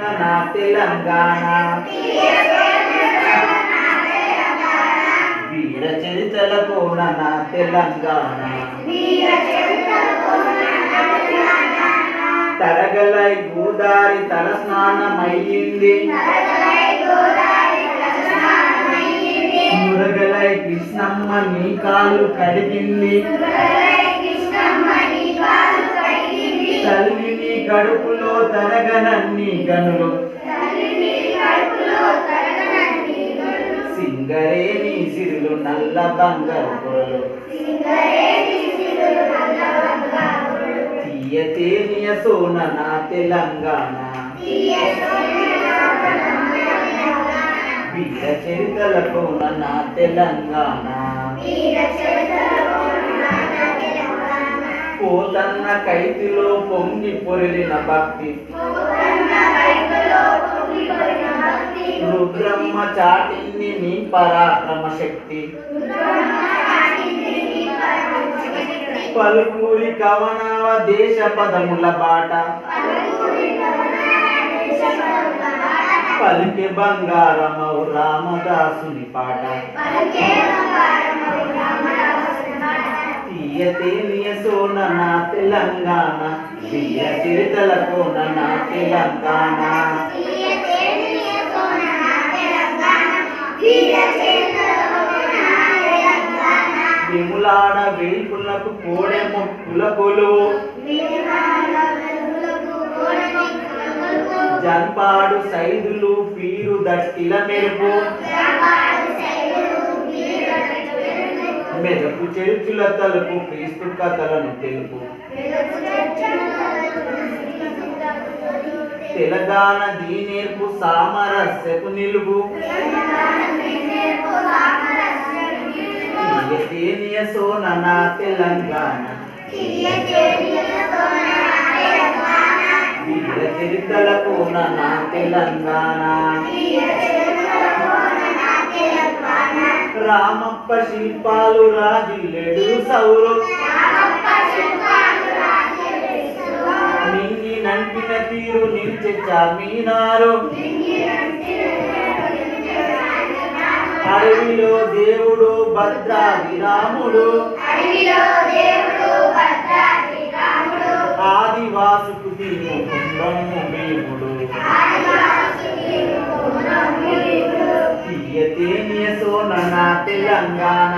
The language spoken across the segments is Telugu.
నా తెలంగాణ. వీర చరితలకు నా తెలంగాణ. తరగలై గోదారి తల స్నానమయ్యింది. మురగలై కృష్ణమ్మ నీ కాళ్ళు కడిగింది తల్లిని గడుపులో తరగనన్ని గనులు. సింగరేణి సిరులు నల్ల బంగారు పొరలు తీయ తేనియ సోన నా తెలంగాణ. వీర చరితలకు నా తెలంగాణ. పోతన్న కైతిలో పొంగి పొరిలిన భక్తి. రుద్రమ్మ చాటింది నీ పరాక్రమ శక్తి పలుకూరి కవనావ దేశ పదముల బాట. పలికే బంగారమౌ రామదాసుని పాట. తీయతే నియ సోన నా తెలంగాణ. తీయ చిరుతలకు నా తెలంగాణ. విములాడ వేల్పులకు కోడె మొక్కుల కొలువు జన్పాడు సైదులు పీరు దట్టిల మెరుపు మెదపు చేర్చుల తలుపు క్రీస్తు కథలను తెలుపు. తెలంగాణ దీనేర్పు సామరస్యపు నిలువు. సోన తెలంగాణ. చరిత్రల కోన నా తెలంగాణ. రామప్ప శిల్పాలు రాజిల్లెడు సౌరు. నింగి నంటిన తీరు నిలిచి చామీనారు అడవిలో దేవుడు భద్రాది రాముడు ఆదివాసుకు తీరు భీముడు. తెలంగాణ.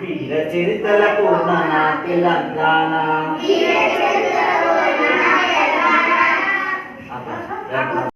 వీర చరితలకు నా తెలంగాణ.